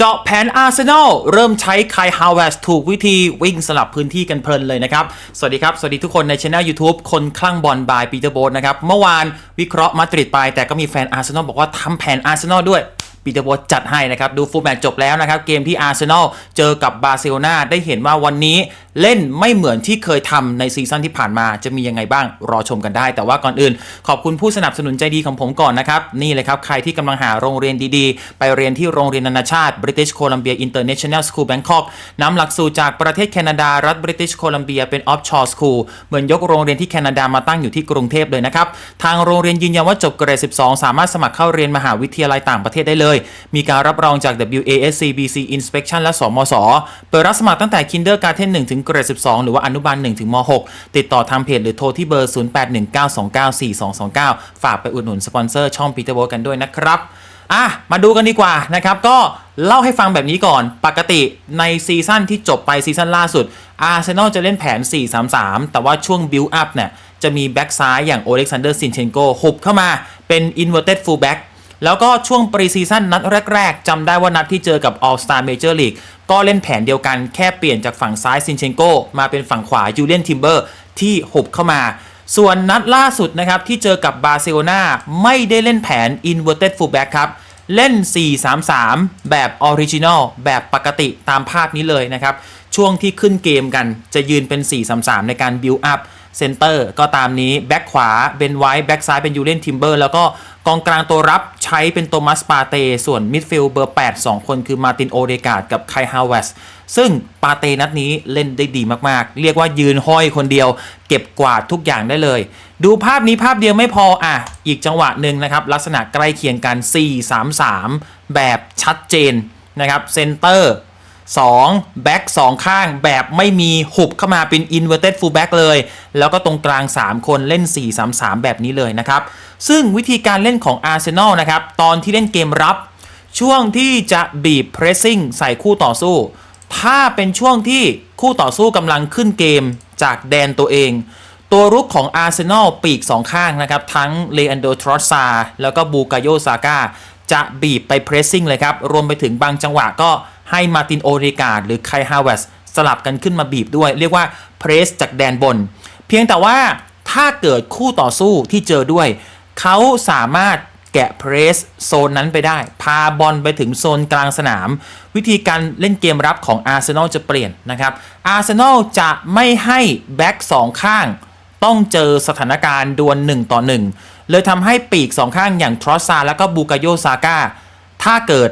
เจาะแผนอาร์เซนอลเริ่มใช้คฮาวเวสถูกวิธีวิ่งสลับพื้นที่กันเพลินเลยนะครับ สวัสดีครับ สวัสดีทุกคนในช anel YouTube คนคลั่งบอลบายปีเตอร์โบสนะครับ เมื่อวานวิเคราะห์มาดริดไป แต่ก็มีแฟนอาร์เซนอลบอกว่าทำแผนอาร์เซนอลด้วย ปีเตอร์โบจัดให้นะครับ ดูฟูลแมตช์จบแล้วนะครับ เกมที่อาร์เซนอลเจอกับบาร์เซโลนาได้เห็นว่าวันนี้เล่นไม่เหมือนที่เคยทำในซีซั่นที่ผ่านมาจะมียังไงบ้างรอชมกันได้ แต่ว่าก่อนอื่น ขอบคุณผู้สนับสนุนใจดีของผมก่อนนะครับ นี่เลยครับ ใครที่กำลังหาโรงเรียนดีๆ ไปเรียนที่โรงเรียนนานาชาติ British Columbia International School Bangkok นำหลักสูตรจากประเทศแคนาดารัฐ British Columbia เป็น offshore school เหมือนยกโรงเรียนที่แคนาดามาตั้งอยู่ที่กรุงเทพเลยนะครับทางโรงเรียนยืนยันว่าจบเกรด 12 สามารถสมัครเข้าเรียนมหาวิทยาลัยต่างประเทศได้เลยมีการรับรองจาก WASC BC Inspection และสมศเปิดรับสมัครตั้งแต่ Kindergarten 1 ถึงเกรด 12 หรือว่าอนุบาล 1 ถึงม 6 ติดต่อทางเพจหรือโทรที่เบอร์ 0819294229 ฝากไปอุดหนุนสปอนเซอร์ช่องปีเตอร์โบกันด้วยนะครับอะมาดูกันดีกว่านะครับ ก็เล่าให้ฟังแบบนี้ก่อน ปกติในซีซั่นที่จบไปซีซั่นล่าสุด อาร์เซนอลจะเล่นแผน 4-3-3 แต่ว่าช่วงบิลอัพเนี่ย จะมีแบ็กซ้ายอย่างโอเล็กซานเดอร์ซินเชนโกหุบเข้ามาเป็น inverted fullback แแล้วก็ช่วงปรีซีซั่นนัดแรก ๆจำได้ว่านัดที่เจอกับ All Star Major League ก็เล่นแผนเดียวกันแค่เปลี่ยนจากฝั่งซ้ายซินเชนโกมาเป็นฝั่งขวายูเลียนทิมเบอร์ที่หุบเข้ามา ส่วนนัดล่าสุดนะครับที่เจอกับบาร์เซโลนาไม่ได้เล่นแผน inverted fullback ครับเล่น 4-3-3 แบบออริจินอลแบบปกติตามภาพนี้เลยนะครับ ช่วงที่ขึ้นเกมกันจะยืนเป็น 4-3-3 ในการ build up เซนเตอร์ก็ตามนี้ แบ็คขวาเป็นไวท์แบ็คซ้ายเป็นยูเลนทิมเบอร์แล้วก็กองกลางตัวรับใช้เป็นโตมัสปาเต ส่วนมิดฟิลด์เบอร์ 8 2 คนคือมาตินโอเดกาดกับไคฮาวเวสซึ่งปาเตนัดนี้เล่นได้ดีมากๆ เรียกว่ายืนห้อยคนเดียว เก็บกวาดทุกอย่างได้เลย ดูภาพนี้ภาพเดียวไม่พออะ อีกจังหวะหนึ่งนะครับ ลักษณะใกล้เคียงกัน 4-3-3 แบบชัดเจนนะครับเซนเตอร์ 2แบ็ก2ข้างแบบไม่มีหุบเข้ามาเป็น inverted fullback เลย แล้วก็ตรงกลาง 3 คนเล่น 4-3-3 แบบนี้เลยนะครับ ซึ่งวิธีการเล่นของ Arsenal นะครับ ตอนที่เล่นเกมรับ ช่วงที่จะบีบ pressing ใส่คู่ต่อสู้ ถ้าเป็นช่วงที่คู่ต่อสู้กำลังขึ้นเกมจากแดนตัวเอง ตัวรุกของอาร์เซนอลปีก2ข้างนะครับ ทั้งเลอันโดทรอสซาแล้วก็บูกาโยซาก้าจะบีบไปเพรสซิ่งเลยครับ รวมไปถึงบางจังหวะก็ ให้มาตินโอเรกาดหรือไคฮาวเวสสลับกันขึ้นมาบีบด้วย เรียกว่าเพรสจากแดนบน เพียงแต่ว่าถ้าเกิดคู่ต่อสู้ที่เจอด้วย เขาสามารถแกะเพรสโซนนั้นไปได้ พาบอลไปถึงโซนกลางสนาม วิธีการเล่นเกมรับของอาร์เซนอลจะเปลี่ยนนะครับอาร์เซนอลจะไม่ให้แบ็กสองข้าง ต้องเจอสถานการณ์ดวล1ต่อ 1 เลยทำให้ปีกสองข้างอย่างทรอสซาแล้วก็บูกาโยซาก้าถ้าเกิด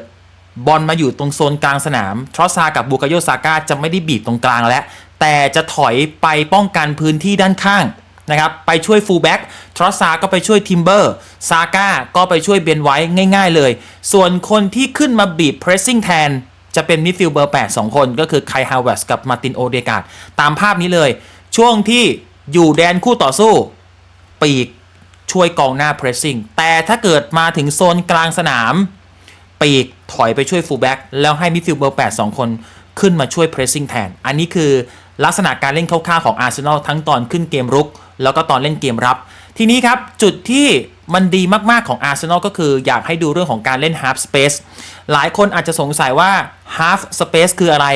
บอลมาอยู่ตรงโซนกลางสนามทรอสซากับบูกาโยซาก้าจะไม่ได้บีบตรงกลางแล้ว แต่จะถอยไปป้องกันพื้นที่ด้านข้างนะครับไปช่วยฟูลแบ็กทรอสซาก็ไปช่วยทิมเบอร์ซาก้าก็ไปช่วยเบนไว้ง่าย ๆ เลย ส่วนคนที่ขึ้นมาบีบเพรสซิ่งแทนจะเป็นมิดฟิลด์เบอร์ 8 2 คนก็คือไคฮาวเวสกับมาตินโอเดกาดตามภาพนี้เลย ช่วงที่อยู่แดนคู่ต่อสู้ ปีกช่วยกองหน้าเพรสซิ่งแต่ถ้าเกิดมาถึงโซนกลางสนาม ปีกถอยไปช่วยฟูลแบ็กแล้วให้มิดฟิลด์เบอร์8 2คนขึ้นมาช่วยเพรสซิ่งแทน อันนี้คือลักษณะการเล่นคร่าวๆของอาร์เซนอลทั้งตอนขึ้นเกมรุก แล้วก็ตอนเล่นเกมรับ ทีนี้ครับ จุดที่มันดีมากๆของอาร์เซนอลก็คืออยากให้ดูเรื่องของการเล่น half space หลายคนอาจจะสงสัยว่า half space คืออะไร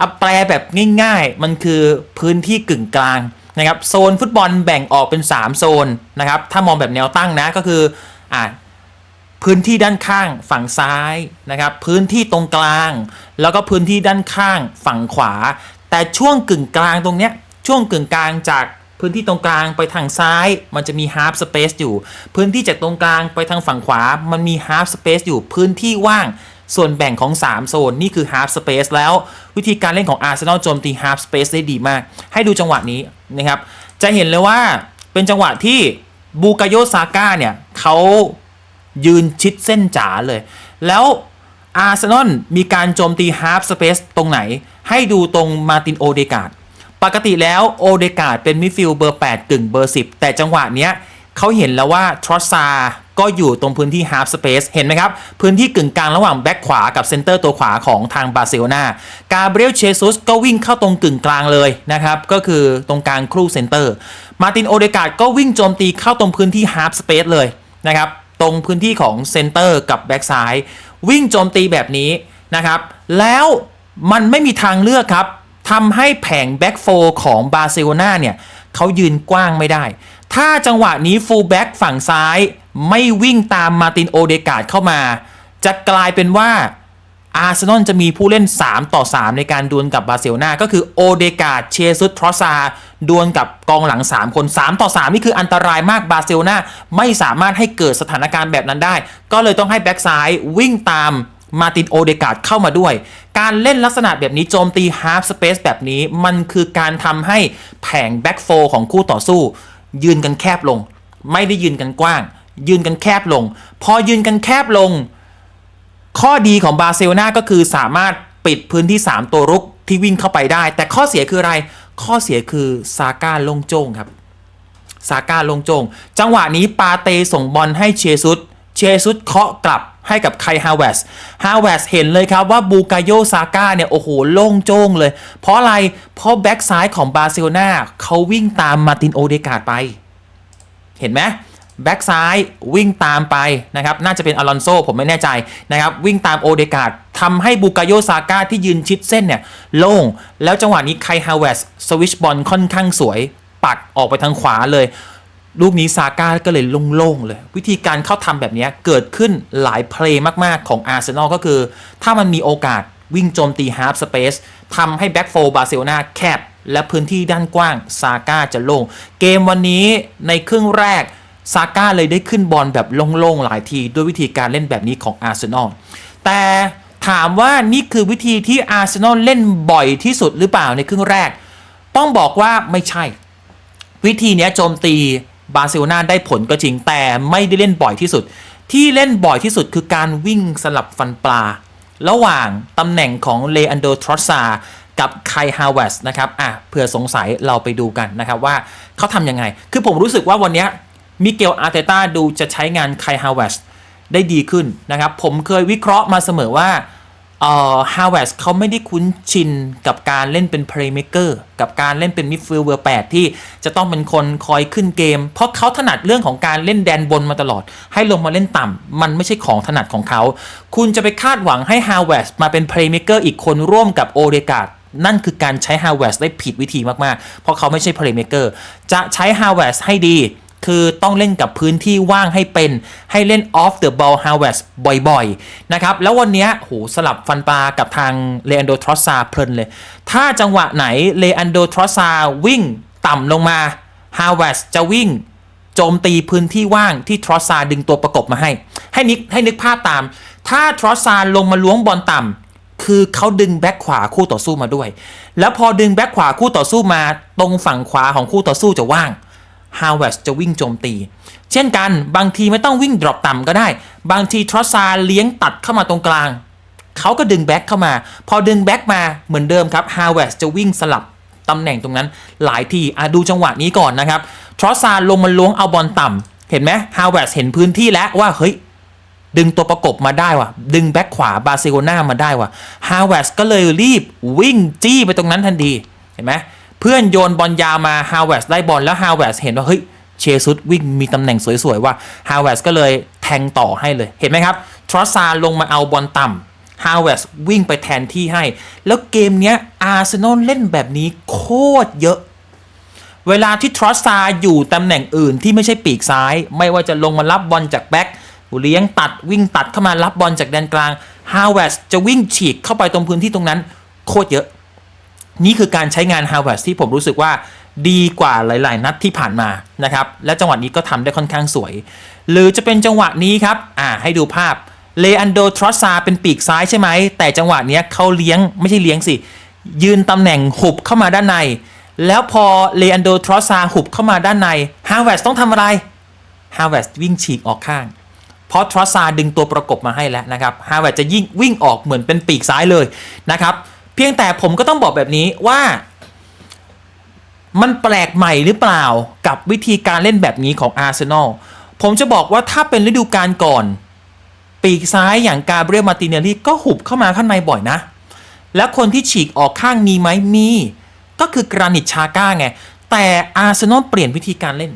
อัแปลแบบง่ายๆ มันคือพื้นที่กึ่งกลางนะครับโซนฟุตบอลแบ่งออกเป็น 3 โซนนะครับถ้ามองแบบแนวตั้งนะก็คืออ่า พื้นที่ด้านข้างฝั่งซ้ายนะครับ พื้นที่ตรงกลาง แล้วก็พื้นที่ด้านข้างฝั่งขวา แต่ช่วงกึ่งกลางตรงเนี้ยช่วงกึ่งกลางจากพื้นที่ตรงกลางไปทางซ้าย มันจะมี half space อยู่ พื้นที่จากตรงกลางไปทางฝั่งขวา มันมี half space อยู่พื้นที่ว่างส่วนแบ่งของ 3 โซน นี่คือ half space แล้ววิธีการเล่นของ Arsenal โจมตี half space ได้ดีมาก ให้ดูจังหวะนี้นะครับ จะเห็นเลยว่าเป็นจังหวะที่บูกาโยซาก้าเนี่ยเขา ยืนชิดเส้นจ๋าเลย แล้วอาร์เซนอลมีการโจมตีฮาร์ฟสเปซตรงไหน ให้ดูตรงมาตินโอเดกาดปกติแล้วโอเดกาดเป็นมิดฟิลด์เบอร์ 8 กึ่งเบอร์ 10 แต่จังหวะเนี้ยเขาเห็นแล้วว่าทรอสซาก็อยู่ตรงพื้นที่ฮาร์ฟสเปซเห็นไหมครับ พื้นที่กึ่งกลางระหว่างแบ็คขวากับเซนเตอร์ตัวขวาของทางบาร์เซโลนากาเบรียลเชซุสก็วิ่งเข้าตรงกึ่งกลางเลยนะครับ ก็คือตรงกลางครูเซนเตอร์ มาตินโอเดกาดก็วิ่งโจมตีเข้าตรงพื้นที่ฮาร์ฟสเปซเลยนะครับ ตรงพื้นที่ของเซนเตอร์กับแบ็กซ้ายวิ่งโจมตีแบบนี้นะครับ แล้วมันไม่มีทางเลือกครับทำให้แผงแบ็กโฟของบาร์เซโลนาเนี่ยเขายืนกว้างไม่ได้ ถ้าจังหวะนี้ฟูลแบ็กฝั่งซ้าย ไม่วิ่งตามมาร์ตินโอเดกาดเข้ามา จะกลายเป็นว่า อาร์เซนอลจะมีผู้เล่น 3 ต่อ 3 ในการดวลกับบาร์เซโลนาก็คือโอเดกาดเชซุสทรอซาดวลกับกองหลัง 3 คน 3 ต่อ 3 นี่คืออันตรายมากบาร์เซโลนาไม่สามารถให้เกิดสถานการณ์แบบนั้นได้ ก็เลยต้องให้แบ็กซ้ายวิ่งตามมาตินโอเดกาดเข้ามาด้วย การเล่นลักษณะแบบนี้โจมตีฮาร์ฟสเปซแบบนี้มันคือการทำให้แผงแบ็กโฟของคู่ต่อสู้ ยืนกันแคบลง ไม่ได้ยืนกันกว้าง ยืนกันแคบลง พอยืนกันแคบลง ข้อดีของบาร์เซโลนาก็คือสามารถปิดพื้นที่ 3 ตัวรุกที่วิ่งเข้าไปได้ แต่ข้อเสียคืออะไร ข้อเสียคือซาก้าลงโจ้งครับซาก้าลงโจง จังหวะนี้ปาเตส่งบอลให้เชซุสเชซุสเคาะกลับให้กับไคฮาวเวสฮาวเวสเห็นเลยครับว่าบูกาโยซาก้าเนี่ย โอ้โห โล่งโจ้งเลย เพราะอะไร เพราะแบ็กซ้ายของบาร์เซโลนาเขาวิ่งตามมาร์ตินโอเดกาดไป เห็นไหม แบ็กซ้ายวิ่งตามไปนะครับน่าจะเป็นอลอนโซผมไม่แน่ใจนะครับวิ่งตามโอเดกาดทำให้บูกาโยซาก้าที่ยืนชิดเส้นเนี่ยโล่ง แล้วจังหวะนี้ไคฮาวเวสสวิชบอลค่อนข้างสวย ปัดออกไปทางขวาเลย ลูกนี้ซาก้าก็เลยโล่งๆเลย วิธีการเข้าทำแบบนี้เกิดขึ้นหลายเพลย์มากๆของอาร์เซนอลก็คือ ถ้ามันมีโอกาสวิ่งโจมตีฮาร์ฟสเปซทำให้แบ็กโฟบาร์เซโลนาแคบและพื้นที่ด้านกว้างซาก้าจะโล่งเกมวันนี้ในครึ่งแรก ซาก้าเลยได้ขึ้นบอลแบบโล่งๆหลายทีด้วยวิธีการเล่นแบบนี้ของอาร์เซนอลแต่ถามว่านี่คือวิธีที่อาร์เซนอลเล่นบ่อยที่สุดหรือเปล่าในครึ่งแรก ต้องบอกว่าไม่ใช่ วิธีนี้โจมตีบาร์เซโลนาได้ผลก็จริงแต่ไม่ได้เล่นบ่อยที่สุด ที่เล่นบ่อยที่สุดคือการวิ่งสลับฟันปลา ระหว่างตำแหน่งของเลอันโดทรอสซากับไคฮาวเวสนะครับอะเผื่อสงสัยเราไปดูกันนะครับว่าเขาทำยังไง คือผมรู้สึกว่าวันนี้ มิเกลอาร์เตต้าดูจะใช้งานไคฮาวเวสได้ดีขึ้นนะครับ ผมเคยวิเคราะห์มาเสมอว่าเอ่อฮาวเวสเขาไม่ได้คุ้นชินกับการเล่นเป็นเพลย์เม k เกอร์กับการเล่นเป็นมิดฟิลด์เบอร์แที่จะต้องเป็นคนคอยขึ้นเกม เพราะเขาถนัดเรื่องของการเล่นแดนบนมาตลอด ให้ลงมาเล่นต่ำ มันไม่ใช่ของถนัดของเขา คุณจะไปคาดหวังให้ฮาวเวสมาเป็นเพลย์เม k เกอร์อีกคนร่วมกับโอเดกาดนั่นคือการใช้ฮาวเวสได้ผิดวิธีมากๆ เพราะเขาไม่ใช่เพลย์เม k เกอร์จะใช้ฮาวเวสให้ดี คือต้องเล่นกับพื้นที่ว่างให้เป็น ให้เล่น off the ball harvest บ่อยๆ นะครับ แล้ววันนี้โหสลับฟันปลากับทางเลอันโดทรอสซาเพลินเลย ถ้าจังหวะไหนเลอันโดทรอสซาวิ่งต่ำลงมา harvest จะวิ่งโจมตีพื้นที่ว่างที่ทรอสซาดึงตัวประกบมาให้ ให้นึกให้นึกภาพตาม ถ้าทรอสซาลงมาล้วงบอลต่ำคือเขาดึงแบ็คขวาคู่ต่อสู้มาด้วย แล้วพอดึงแบ็คขวาคู่ต่อสู้มา ตรงฝั่งขวาของคู่ต่อสู้จะว่าง ฮาวเวสจะวิ่งโจมตี เช่นกันบางทีไม่ต้องวิ่งดรอปต่ำก็ได้ บางทีทรอสซาเลี้ยงตัดเข้ามาตรงกลาง เขาก็ดึงแบ็คเข้ามา พอดึงแบ็คมาเหมือนเดิมครับฮาวเวสจะวิ่งสลับตำแหน่งตรงนั้นหลายทีอะดูจังหวะนี้ก่อนนะครับทรอสซาลงมาล้วงเอาบอลต่ำเห็นไหมฮาวเวสเห็นพื้นที่แล้วว่าเฮ้ยดึงตัวประกบมาได้ว่ะ ดึงแบ็คขวาบาร์เซโลนามาได้ว่ะฮาวเวสก็เลยรีบวิ่งจี้ไปตรงนั้นทันที เห็นไหม พื่อนโยนบอลยาวมาฮาวเวสได้บอลแล้วฮาวเวสเห็นว่าเฮ้ยเชซุสวิ่งมีตำแหน่งสวยๆว่าฮาวเวสก็เลยแทงต่อให้เลยเห็นไหมครับทรอสซาลงมาเอาบอลต่ำฮาวเวสวิ่งไปแทนที่ให้ แล้วเกมเนี้ยอาร์เซนอลเล่นแบบนี้โคตรเยอะ เวลาที่ทรอสซาอยู่ตำแหน่งอื่นที่ไม่ใช่ปีกซ้าย ไม่ว่าจะลงมารับบอลจากแบ็คเลี้ยงตัดวิ่งตัดเข้ามารับบอลจากแดนกลางฮาวเวสจะวิ่งฉีกเข้าไปตรงพื้นที่ตรงนั้นโคตรเยอะ นี่คือการใช้งานฮาวเวสที่ผมรู้สึกว่าดีกว่าหลาย ๆ นัดที่ผ่านมานะครับ และจังหวะนี้ก็ทำได้ค่อนข้างสวย หรือจะเป็นจังหวะนี้ครับ อ่าให้ดูภาพเลอันโดทรอสซาเป็นปีกซ้ายใช่ไหม แต่จังหวะเนี้ยเขาเลี้ยงไม่ใช่เลี้ยงสิ ยืนตำแหน่งหุบเข้ามาด้านใน แล้วพอเลอันโดทรอสซาหุบเข้ามาด้านในฮาวเวสต้องทำอะไรฮาวเวสวิ่งฉีกออกข้าง เพราะทรอสซาดึงตัวประกบมาให้แล้วนะครับฮาวเวสจะยิ่งวิ่งออกเหมือนเป็นปีกซ้ายเลยนะครับ เพียงแต่ผมก็ต้องบอกแบบนี้ว่า มันแปลกใหม่หรือเปล่ากับวิธีการเล่นแบบนี้ของอาร์เซนอลผมจะบอกว่าถ้าเป็นฤดูกาลก่อน ปีกซ้ายอย่างกาเบรียลมาร์ติเนลลี่ก็หุบเข้ามาข้างในบ่อยนะ แล้วคนที่ฉีกออกข้างมีไหมมี ก็คือกรานิตชาก้าไง แต่อาร์เซนอลเปลี่ยนวิธีการเล่น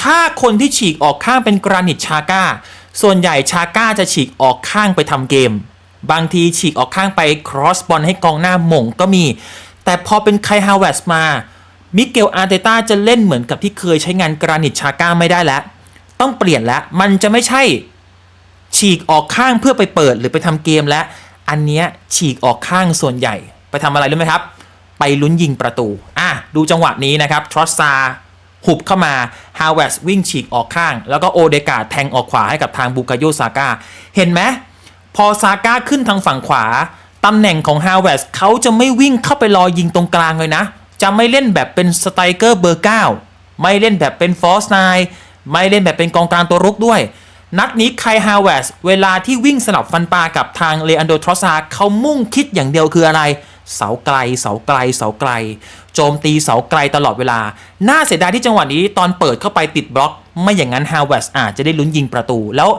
ถ้าคนที่ฉีกออกข้างเป็นกรานิตชาก้าส่วนใหญ่ชาก้าจะฉีกออกข้างไปทำเกม บางทีฉีกออกข้างไป cross บอลให้กองหน้าหม่งก็มี แต่พอเป็นไคฮาวเวสมา มิเกลอาร์เตต้าจะเล่นเหมือนกับที่เคยใช้งานกรานิตชาก้าไม่ได้แล้ว ต้องเปลี่ยนแล้ว มันจะไม่ใช่ ฉีกออกข้างเพื่อไปเปิดหรือไปทำเกมและอันเนี้ยฉีกออกข้างส่วนใหญ่ ไปทำอะไรรู้ไหมครับ ไปลุ้นยิงประตู อะ ดูจังหวะนี้นะครับทรอสซาหุบเข้ามา ฮาวเวสวิ่งฉีกออกข้าง แล้วก็โอเดกาแทงออกขวาให้กับทางบูกาโยซาก้า เห็นไหม พอซาก้าขึ้นทางฝั่งขวา ตำแหน่งของฮาวเวสเขาจะไม่วิ่งเข้าไปรอยิงตรงกลางเลยนะ จะไม่เล่นแบบเป็นสไตรเกอร์เบอร์ 9 ไม่เล่นแบบเป็นฟอสไนไม่เล่นแบบเป็นกองกลางตัวรุกด้วย นัดนี้ไคฮาวเวสเวลาที่วิ่งสลับฟันปลากับทางเลอันโดทรอสซาเขามุ่งคิดอย่างเดียวคืออะไร เสาไกล เสาไกล เสาไกล โจมตีเสาไกลตลอดเวลา น่าเสียดายที่จังหวะนี้ตอนเปิดเข้าไปติดบล็อก ไม่อย่างนั้นฮาวเวสอาจจะได้ลุ้นยิงประตูแล้ว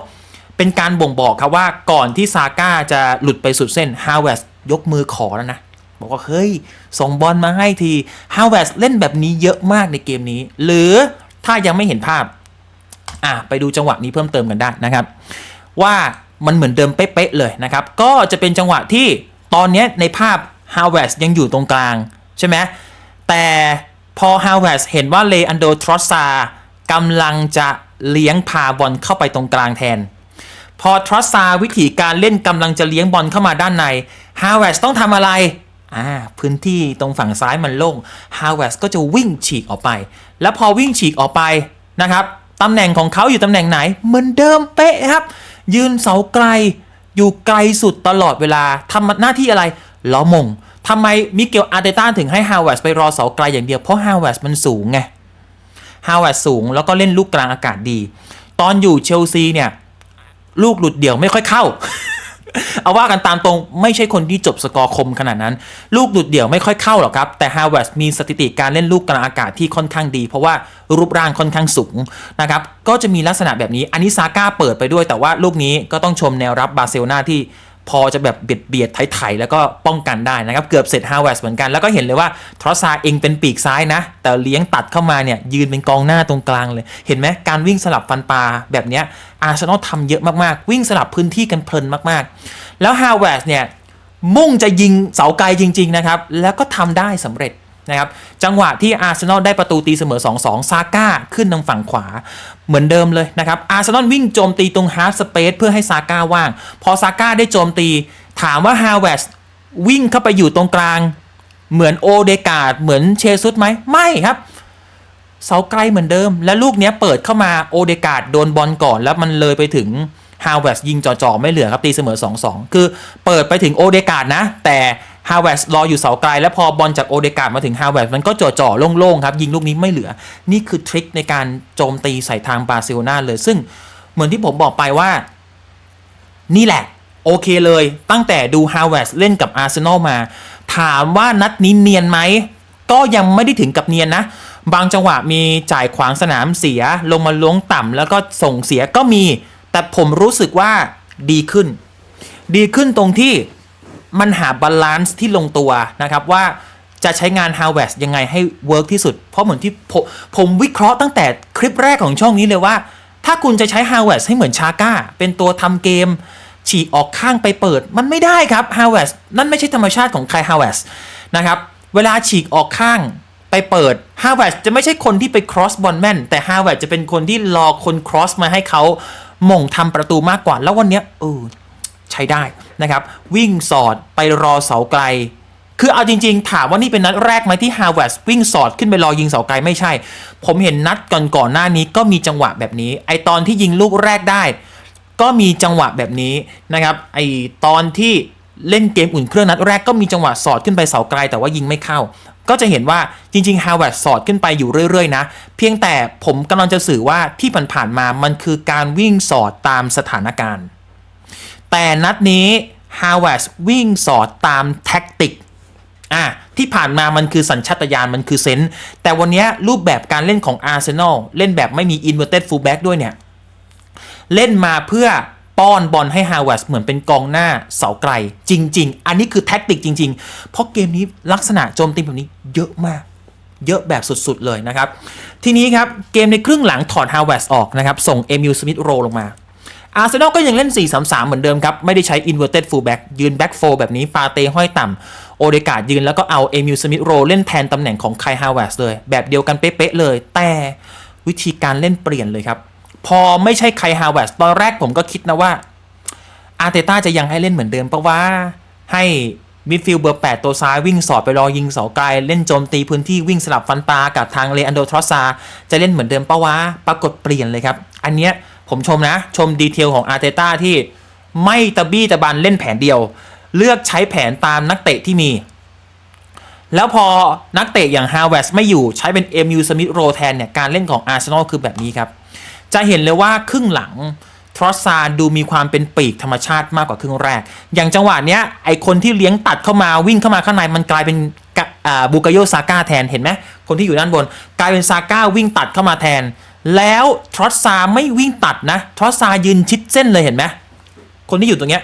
เป็นการบ่งบอกครับว่าก่อนที่ซาก้าจะหลุดไปสุดเส้นฮาวเวสยกมือขอแล้วนะ บอกว่า เฮ้ย ส่งบอลมาให้ทีฮาวเวสเล่นแบบนี้เยอะมากในเกมนี้ หรือถ้ายังไม่เห็นภาพ อะ ไปดูจังหวะนี้เพิ่มเติมกันได้นะครับ ว่ามันเหมือนเดิมเป๊ะๆเลยนะครับ ก็จะเป็นจังหวะที่ตอนนี้ในภาพฮาวเวสยังอยู่ตรงกลาง ใช่ไหมแต่พอฮาวเวสเห็นว่าเลอันโดทรอสซากำลังจะเลี้ยงพาบอลเข้าไปตรงกลางแทน พอทรอสซาวิธีการเล่นกำลังจะเลี้ยงบอลเข้ามาด้านในฮาวเวสต้องทำอะไรอ่าพื้นที่ตรงฝั่งซ้ายมันโล่งฮาวเวสก็จะวิ่งฉีกออกไป แล้วพอวิ่งฉีกออกไปนะครับตำแหน่งของเขาอยู่ตำแหน่งไหน เหมือนเดิมเป๊ะครับ ยืนเสาไกล อยู่ไกลสุดตลอดเวลาทำหน้าที่อะไรล้อมงทำไมมิเกลอาร์เตต้าถึงให้ฮาวเวสไปรอเสาไกลอย่างเดียวเพราะฮาวเวสมันสูงไงฮาวเวร์ดสูงแล้วก็เล่นลูกกลางอากาศดี ตอนอยู่เชลซีเนี่ย ลูกหลุดเดี่ยวไม่ค่อยเข้า เอาว่ากันตามตรงไม่ใช่คนที่จบสกอร์คมขนาดนั้น ลูกหลุดเดี่ยวไม่ค่อยเข้าหรอกครับ แต่ฮาวเวิร์ดมีสถิติการเล่นลูกกลางอากาศที่ค่อนข้างดี เพราะว่ารูปร่างค่อนข้างสูงนะครับก็จะมีลักษณะแบบนี้อันนี้ซาก้าเปิดไปด้วย แต่ว่าลูกนี้ก็ต้องชมแนวรับบาร์เซโลนาที่ พอจะแบบเบียดเบียดไถๆแล้วก็ป้องกันได้นะครับ เกือบเสร็จฮาวเวสเหมือนกัน แล้วก็เห็นเลยว่าทรอสซาเองเป็นปีกซ้ายนะ แต่เลี้ยงตัดเข้ามาเนี่ย ยืนเป็นกองหน้าตรงกลางเลย เห็นไหมการวิ่งสลับฟันปลาแบบเนี้ยอาร์เซนอลทำเยอะมากๆ วิ่งสลับพื้นที่กันเพลินมากๆ แล้วฮาวเวสเนี่ยมุ่งจะยิงเสาไกลจริง ๆนะครับ แล้วก็ทำได้สำเร็จ นะครับจังหวะที่อาร์เซนอลได้ประตูตีเสมอ 2-2 ซาก้าขึ้นทางฝั่งขวา เหมือนเดิมเลยนะครับอาร์เซนอลวิ่งโจมตีตรงฮาร์ฟสเปซเพื่อให้ซาก้าว่าง พอซาก้าได้โจมตี ถามว่าฮาวเวสวิ่งเข้าไปอยู่ตรงกลาง เหมือนโอเดกาดเหมือนเชซุสไหมไม่ครับเสาไกลเหมือนเดิม และลูกนี้เปิดเข้ามาโอเดกาดโดนบอลก่อน แล้วมันเลยไปถึงฮาวเวสยิงจ่อๆไม่เหลือครับตีเสมอ 2-2 คือเปิดไปถึงโอเดกาดนะ แต่ ฮาวเวสรออยู่เสาไกล แล้วพอบอลจากโอเดกาดมาถึงฮาวเวสมันก็จ่อๆโล่งๆครับยิงลูกนี้ไม่เหลือ นี่คือทริคในการโจมตีใส่ทางบาร์เซโลนาเลย ซึ่งเหมือนที่ผมบอกไปว่า นี่แหละ โอเคเลย ตั้งแต่ดูฮาวเวสเล่นกับอาร์เซนอลมา ถามว่านัดนี้เนียนไหมก็ยังไม่ได้ถึงกับเนียนนะ บางจังหวะมีจ่ายขวางสนามเสีย ลงมาล้วงต่ำแล้วก็ส่งเสียก็มี แต่ผมรู้สึกว่าดีขึ้น ดีขึ้นตรงที่ มันหาบาลานซ์ที่ลงตัวนะครับว่าจะใช้งาน h a r v e s ยังไงให้เวิร์กที่สุด เพราะเหมือนที่ผมผมวิเคราะห์ตั้งแต่คลิปแรกของช่องนี้เลยว่า ถ้าคุณจะใช้ h a r v e s ให้เหมือนชาก้าเป็นตัวทำเกม ฉีกออกข้างไปเปิด มันไม่ได้ครับ h a r v e s นั่นไม่ใช่ธรรมชาติของใคร h a r v e s นะครับ เวลาฉีกออกข้างไปเปิด h a r v e s จะไม่ใช่คนที่ไป cross บอลแม่นแต่ h a r v e s จะเป็นคนที่รอคน cross มาให้เขาหม่งทำประตูมากกว่า แล้ววันนี้เออใช้ได้ นะครับวิ่งสอดไปรอเสาไกล คือเอาจริง ๆ ถามว่านี่เป็นนัดแรกไหมที่ฮาวเวสวิ่งสอดขึ้นไปรอยิงเสาไกลไม่ใช่ ผมเห็นนัดก่อนก่อนๆหน้านี้ก็มีจังหวะแบบนี้ ไอตอนที่ยิงลูกแรกได้ ก็มีจังหวะแบบนี้นะครับไอตอนที่เล่นเกมอุ่นเครื่องนัดแรกก็มีจังหวะสอดขึ้นไปเสาไกลแต่ว่ายิงไม่เข้า ก็จะเห็นว่าจริงๆฮาวเวสสอดขึ้นไปอยู่เรื่อยๆนะ เพียงแต่ผมกำลังจะสื่อว่าที่ผ่านๆมามันคือการวิ่งสอดตามสถานการณ์ แต่นัดนี้ฮาวเวสวิ่งสอดตามแท็กติกอะที่ผ่านมามันคือสัญชาตญาณมันคือเซนส์แต่วันนี้รูปแบบการเล่นของอาร์เซนอลเล่นแบบไม่มี inverted fullback ด้วยเนี่ย เล่นมาเพื่อป้อนบอลให้ฮาวเวสเหมือนเป็นกองหน้าเสาไกล จริง ๆ อันนี้คือแท็กติกจริง ๆ เพราะเกมนี้ลักษณะโจมตีแบบนี้เยอะมาก เยอะแบบสุด ๆ เลยนะครับ ทีนี้ครับ เกมในครึ่งหลังถอดฮาวเวสออกนะครับ ส่งเอมิลสมิธโรลงมา อาร์เซนอลก็ยังเล่น 4-3-3 เหมือนเดิมครับ ไม่ได้ใช้ inverted fullback ยืน back four แบบนี้ปาเต้ห้อยต่ำโอเดกาดยืนแล้วก็เอาเอมิลสมิธโรเล่นแทนตำแหน่งของไคฮาวเวสเลย แบบเดียวกันเป๊ะๆเลย แต่วิธีการเล่นเปลี่ยนเลยครับ พอไม่ใช่ไคฮาวเวสตอนแรกผมก็คิดนะว่าอาร์เตต้าจะยังให้เล่นเหมือนเดิมปะว่าให้มิดฟิลด์เบอร์ 8 ตัวซ้ายวิ่งสอดไปรอยิงเสาไกล เล่นโจมตีพื้นที่วิ่งสลับฟันปลากับทางเลอันโดทรอซาจะเล่นเหมือนเดิมปะวะปรากฏเปลี่ยนเลยครับ อันเนี้ย ผมชมนะ ชมดีเทลของอาร์เตต้าที่ไม่ตะบี้ตะบันเล่นแผนเดียว เลือกใช้แผนตามนักเตะที่มี แล้วพอนักเตะอย่างฮาวเวสไม่อยู่ใช้เป็นเอมิลสมิธโรแทนเนี่ย การเล่นของอาร์เซนอลคือแบบนี้ครับ จะเห็นเลยว่าครึ่งหลังทรอสซาดูมีความเป็นปีกธรรมชาติมากกว่าครึ่งแรก อย่างจังหวะเนี้ยไอคนที่เลี้ยงตัดเข้ามาวิ่งเข้ามาข้างในมันกลายเป็นบูกาโยซาก้าแทนเห็นไหมคนที่อยู่ด้านบน กลายเป็นซาก้าวิ่งตัดเข้ามาแทน แล้วทรอสซาไม่วิ่งตัดนะทรอสซายืนชิดเส้นเลยเห็นไหมคนที่อยู่ตรงเนี้ย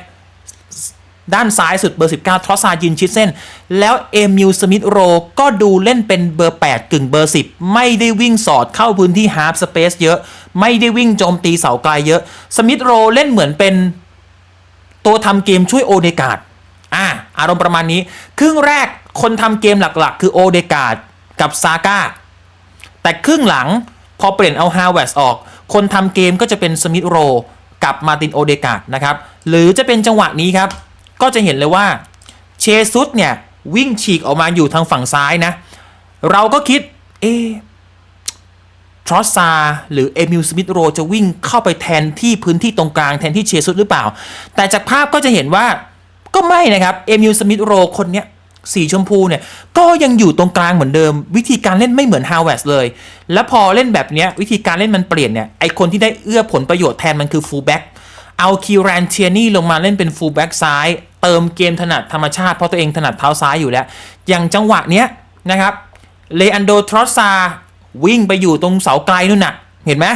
ด้านซ้ายสุดเบอร์ 19 ทรอสซายืนชิดเส้น แล้วเอมิลสมิธโรก็ดูเล่นเป็นเบอร์ 8 กึ่งเบอร์ 10 ไม่ได้วิ่งสอดเข้าพื้นที่ฮาร์ s สเปซเยอะ ไม่ได้วิ่งโจมตีเสาไกลเยอะ สมิธโรเล่นเหมือนเป็นตัวทำเกมช่วยโอเดกาดอ่าอารมณ์ประมาณนี้ ครึ่งแรกคนทำเกมหลักๆ คือโอเดกาดกับซาก้าแต่ครึ่งหลัง พอเปลี่ยนเอาฮาวเวสออก คนทำเกมก็จะเป็นสมิธโรกับมาตินโอเดกาดนะครับ หรือจะเป็นจังหวะนี้ครับ ก็จะเห็นเลยว่าเชซุสเนี่ยวิ่งฉีกออกมาอยู่ทางฝั่งซ้ายนะ เราก็คิด เอทรอสซาหรือเอมิลสมิธโรจะวิ่งเข้าไปแทนที่พื้นที่ตรงกลางแทนที่เชซุสหรือเปล่า แต่จากภาพก็จะเห็นว่าก็ไม่นะครับ เอมิลสมิธโรคนเนี้ย สีชมพูเนี่ยก็ยังอยู่ตรงกลางเหมือนเดิม วิธีการเล่นไม่เหมือนฮาวเวสเลย แล้วพอเล่นแบบเนี้ยวิธีการเล่นมันเปลี่ยนเนี่ยไอคนที่ได้เอื้อผลประโยชน์แทนมันคือฟูลแบ็กเอาคิวแรนเทียนี่ลงมาเล่นเป็นฟูลแบ็กซ้ายเติมเกมถนัดธรรมชาติเพราะตัวเองถนัดเท้าซ้ายอยู่แล้ว อย่างจังหวะเนี้ยนะครับเลอันโดทรอสซาวิ่งไปอยู่ตรงเสาไกลนู่นน่ะ เห็นไหม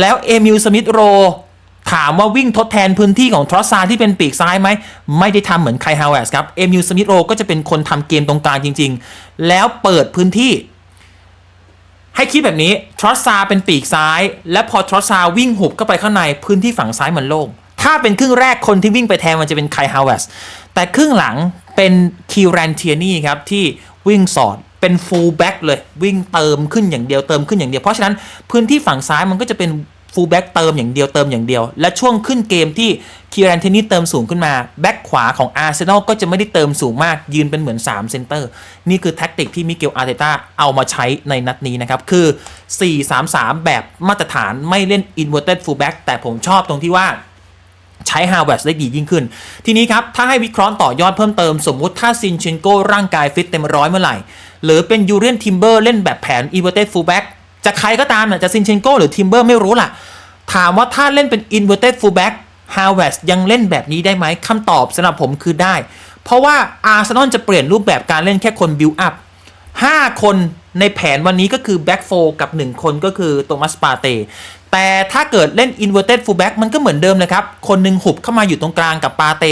แล้วเอมิลสมิธโร ถามว่าวิ่งทดแทนพื้นที่ของทรอสซาที่เป็นปีกซ้ายไหม ไม่ได้ทำเหมือนไคฮาวเวสครับ เอมิลสมิธโรก็จะเป็นคนทำเกมตรงกลางจริง ๆ แล้วเปิดพื้นที่ ให้คิดแบบนี้ทรอสซาเป็นปีกซ้าย และพอทรอสซาวิ่งหุบเข้าไปข้างในพื้นที่ฝั่งซ้ายมันโล่ง ถ้าเป็นครึ่งแรกคนที่วิ่งไปแทนมันจะเป็นไคฮาวเวสแต่ครึ่งหลังเป็นคิวแรนเทียนี่ครับที่วิ่งสอดเป็นฟูลแบ็กเลยวิ่งเติมขึ้นอย่างเดียวเติมขึ้นอย่างเดียว เพราะฉะนั้นพื้นที่ฝั่งซ้ายมันก็จะเป็น ฟูลแบ็กเติมอย่างเดียวเติมอย่างเดียว และช่วงขึ้นเกมที่คิวแรนเทนี่เติมสูงขึ้นมา แบ็กขวาของอาร์เซนอลก็จะไม่ได้เติมสูงมากยืนเป็นเหมือน 3 เซนเตอร์ นี่คือแท็กติกที่มิเกลอาร์เตต้าเอามาใช้ในนัดนี้นะครับ คือ 4-3-3 แบบมาตรฐานไม่เล่น inverted fullback แต่ผมชอบตรงที่ว่าใช้ฮาวเวสได้ดียิ่งขึ้น ทีนี้ครับ ถ้าให้วิเคราะห์ต่อยอดเพิ่มเติม สมมุติถ้าซินเชนโกร่างกายฟิตเต็มร้อยเมื่อไหร่ หรือเป็นยูเรียนทิมเบอร์เล่นแบบแผน inverted fullback จะใครก็ตามน่ะจะซินเชนโกหรือทิมเบอร์ไม่รู้ล่ะ ถามว่าถ้าเล่นเป็น inverted fullback ฮาวเวสยังเล่นแบบนี้ได้ไหมคำตอบสำหรับผมคือได้ เพราะว่าอาร์เซนอลจะเปลี่ยนรูปแบบการเล่นแค่คนบิวอัพ5คนในแผนวันนี้ก็คือแบ็กโฟกับ 1 คนก็คือโตมัสปาเตแต่ถ้าเกิดเล่น inverted fullback มันก็เหมือนเดิมเลยครับ คนหนึ่งหุบเข้ามาอยู่ตรงกลางกับปาเต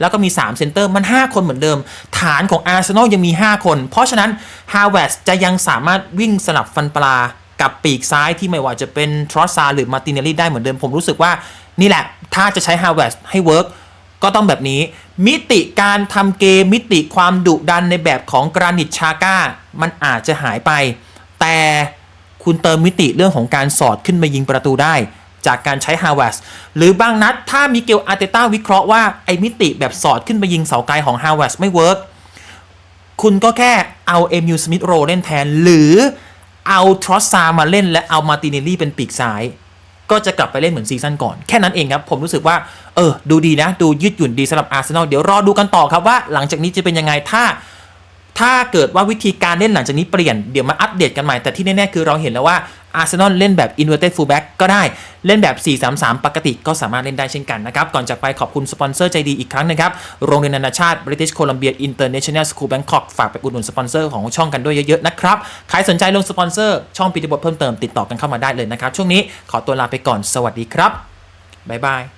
แล้วก็มี3เซนเตอร์มัน 5 คนเหมือนเดิม ฐานของอาร์เซนอลยังมี 5 คน เพราะฉะนั้นฮาวเวสจะยังสามารถวิ่งสลับฟันปลา กับปีกซ้ายที่ไม่ว่าจะเป็นทรอสซาหรือมาติเนลลี่ได้เหมือนเดิมผมรู้สึกว่า นี่แหละ ถ้าจะใช้ฮาวเวสให้เวิร์กก็ต้องแบบนี้ มิติการทำเกมมิติความดุดันในแบบของกรานิตชาก้า มันอาจจะหายไป แต่คุณเติมมิติเรื่องของการสอดขึ้นมายิงประตูได้ จากการใช้ฮาวเวสหรือบางนัดถ้ามิเกลอาร์เตต้าวิเคราะห์ว่าไอ้มิติแบบสอดขึ้นไปยิงเสาไกลของฮาวเวสไม่เวิร์กคุณก็แค่เอาเอมิลสมิธโรเล่นแทนหรือ เอาทรอสซามาเล่นและเอามาติเนลลี่เป็นปีกซ้าย ก็จะกลับไปเล่นเหมือนซีซั่นก่อน แค่นั้นเองครับ ผมรู้สึกว่า เออ ดูดีนะ ดูยืดหยุ่นดีสำหรับอาร์เซนอลเดี๋ยวรอดูกันต่อครับว่า หลังจากนี้จะเป็นยังไงถ้า ถ้าเกิดว่าวิธีการเล่นหลังจากนี้เปลี่ยนเดี๋ยวมาอัปเดตกันใหม่แต่ที่แน่ๆคือเราเห็นแล้วว่า อาร์เซนอลเล่นแบบ inverted fullback ก็ได้เล่นแบบ 4-3-3 ปกติก็สามารถเล่นได้เช่นกันนะครับ ก่อนจากไปขอบคุณสปอนเซอร์ใจดีอีกครั้งนะครับ โรงเรียนนานาชาติ British Columbia International School Bangkok ฝากไปอุดหนุนสปอนเซอร์ของช่องกันด้วยเยอะๆนะครับ ใครสนใจลงสปอนเซอร์ช่องปีติบทเพิ่มเติมติดต่อกันเข้ามาได้เลยนะครับ ช่วงนี้ขอตัวลาไปก่อนสวัสดีครับบ๊ายบาย